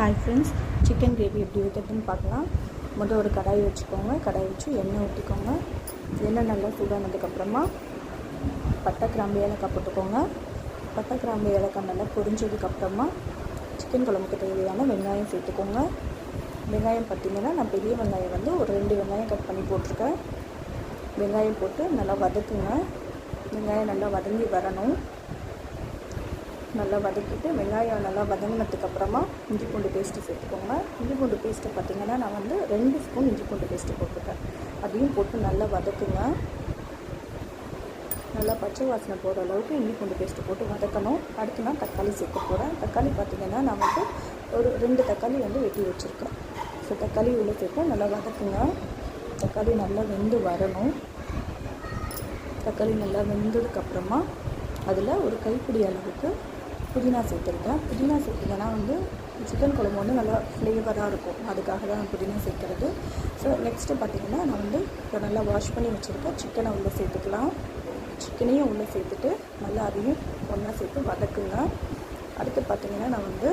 Hi friends chicken gravy எப்படி ஊற்றுறதுன்னு பார்க்கலாம். முதல் ஒரு கடாய் வச்சுக்கோங்க. கடாய் வச்சு எண்ணெய் ஊற்றிக்கோங்க எண்ணெய் நல்லா சூடானதுக்கப்புறமா பட்டை கிராம்பு ஏலக்காய் போட்டுக்கோங்க. பட்டை கிராம்பு ஏலக்காய் நல்லா பொரிஞ்சதுக்கப்புறமா சிக்கன் குழம்புக்கு தேவையான வெங்காயம் சேர்த்துக்கோங்க. வெங்காயம் பார்த்திங்கன்னா நான் பெரிய வெங்காயம் வந்து ஒரு ரெண்டு வெங்காயம் கட் பண்ணி போட்டிருக்கேன். வெங்காயம் போட்டு நல்லா வதக்குங்க. வெங்காயம் நல்லா வதங்கி வரணும். நல்லா வதக்கிட்டு வெங்காயம் நல்லா வதங்கினதுக்கப்புறமா இஞ்சி பூண்டு பேஸ்ட்டு சேர்த்துக்கோங்க. இஞ்சி பூண்டு பேஸ்ட்டு பார்த்திங்கன்னா நான் வந்து ரெண்டு ஸ்பூன் இஞ்சி பூண்டு பேஸ்ட்டு போட்டுருக்கேன். அதையும் போட்டு நல்லா வதக்குங்க. நல்லா பச்சை வாசனை போகிற அளவுக்கு இஞ்சி பூண்டு பேஸ்ட்டு போட்டு வதக்கணும். அடுத்து நான் தக்காளி சேர்க்க போகிறேன் தக்காளி பார்த்திங்கன்னா நான் வந்து ஒரு ரெண்டு தக்காளி வந்து வெட்டி வச்சுருக்கேன். ஸோ தக்காளி உள்ள சேர்த்து நல்லா வதக்குங்க. தக்காளி நல்லா வெந்து வரணும். தக்காளி நல்லா வெந்ததுக்கப்புறமா அதில் ஒரு கைப்பிடி அளவுக்கு புதினா சேர்த்துருக்கேன். புதினா சேர்த்திங்கன்னா வந்து சிக்கன் குழம்பு வந்து நல்லா ஃப்ளேவராக இருக்கும். அதுக்காக தான் புதினா சேர்க்குறது. ஸோ நெக்ஸ்ட்டு பார்த்திங்கன்னா நான் வந்து இப்போ நல்லா வாஷ் பண்ணி வச்சுருக்கேன். சிக்கனை உள்ளே சேர்த்துக்கலாம். சிக்கனையும் உள்ளே சேர்த்துட்டு நல்லா அதையும் ஒன்றா சேர்த்து வதக்குங்க. அடுத்து பார்த்திங்கன்னா நான் வந்து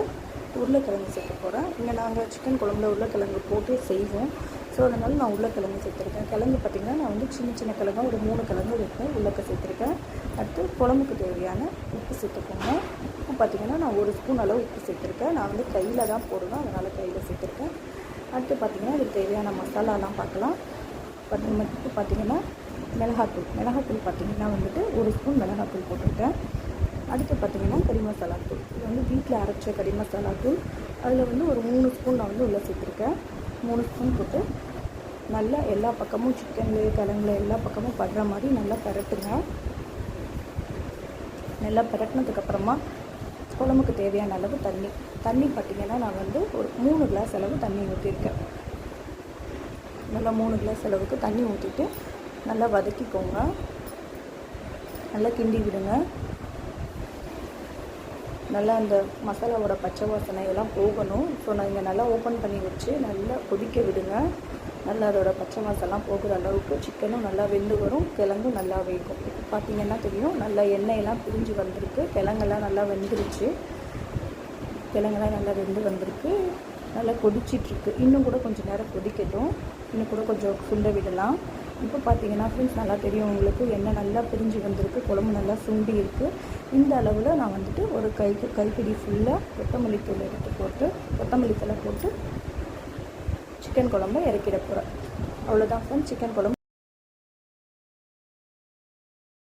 உருளைக்கிழங்கு சேர்க்க போகிறேன் இங்கே நாங்கள் சிக்கன் குழம்புல உருளைக்கிழங்கு போட்டு செய்வோம். ஸோ அதனால் நான் உருளைக்கிழங்கு சேர்த்துருக்கேன். கிழங்கு பார்த்திங்கன்னா நான் வந்து சின்ன சின்ன கிழங்கு ஒரு மூணு கிழங்கு வைப்பேன் உள்ளக்க சேர்த்துருக்கேன். அடுத்து குழம்புக்கு தேவையான உப்பு சேர்த்துக்கோங்க. பார்த்திங்கன்னா நான் ஒரு ஸ்பூன் அளவு உப்பு சேர்த்துருக்கேன். நான் வந்து கையில் தான் போடுவேன் அதனால் கையில் சேர்த்துருக்கேன். அடுத்து பார்த்திங்கன்னா இதுக்கு தேவையான மசாலாலாம் பார்க்கலாம். இப்போ பார்த்திங்கன்னா மிளகாத்தூள். மிளகாத்தூள் பார்த்திங்கன்னா வந்துட்டு ஒரு ஸ்பூன் மிளகாத்தூள் போட்டிருக்கேன். அடுத்து பார்த்திங்கன்னா கறி மசாலா தூள். இது வந்து வீட்டில் அரைச்ச கறி மசாலா தூள். அதில் வந்து ஒரு மூணு ஸ்பூன் நான் வந்து உள்ளே சேர்த்துருக்கேன். மூணு ஸ்பூன் போட்டு நல்லா எல்லா பக்கமும் சிக்கன்ல கிழங்குல எல்லா பக்கமும் படுற மாதிரி நல்லா பரட்டுங்க. நல்லா பரட்டினதுக்கப்புறமா குழம்புக்கு தேவையான அளவு தண்ணி தண்ணி பார்த்திங்கன்னா நான் வந்து ஒரு மூணு கிளாஸ் அளவு தண்ணி ஊற்றிருக்கேன் நல்லா மூணு கிளாஸ் அளவுக்கு தண்ணி ஊற்றிட்டு நல்லா வதக்கிக்கோங்க. நல்லா கிண்டி விடுங்க. நல்லா அந்த மசாலாவோட பச்சை வாசனை எல்லாம் போகணும். ஸோ நான் இங்கே நல்லா ஓப்பன் பண்ணி வச்சு நல்லா கொதிக்க விடுங்க. நல்லா அதோட பச்சை வாசம்லாம் போகிற அளவுக்கு சிக்கனும் நல்லா வெந்து வரும் கிழங்கும் நல்லா வேகும். பார்த்தீங்கன்னா தெரியும். நல்லா எண்ணெயெல்லாம் பிரிஞ்சு வந்திருக்கு. கிழங்கெல்லாம் நல்லா வெந்துருச்சு. கிழங்கெல்லாம் நல்லா வெந்து வந்திருக்கு. நல்லா கொதிச்சிட்ருக்கு. இன்னும் கூட கொஞ்சம் நேரம் கொதிக்கட்டும். இன்னும் கூட கொஞ்சம் சுண்ட விடலாம். இப்போ பார்த்தீங்கன்னா ஃப்ரெண்ட்ஸ் நல்லா தெரியும் உங்களுக்கு. எண்ணெய் நல்லா பிரிஞ்சு வந்திருக்கு. குழம்பு நல்லா சுண்டி இருக்குது இந்த அளவில் நான் வந்துட்டு ஒரு கைக்கு கைப்பிடி ஃபுல்லாக கொத்தமல்லி தூள் எடுத்து போட்டு கொத்தமல்லி தலை போட்டு சிக்கன் குழம்பு இறக்கிட போகிறேன் அவ்வளோதான் ஃப்ரெண்ட்ஸ் சிக்கன் குழம்பு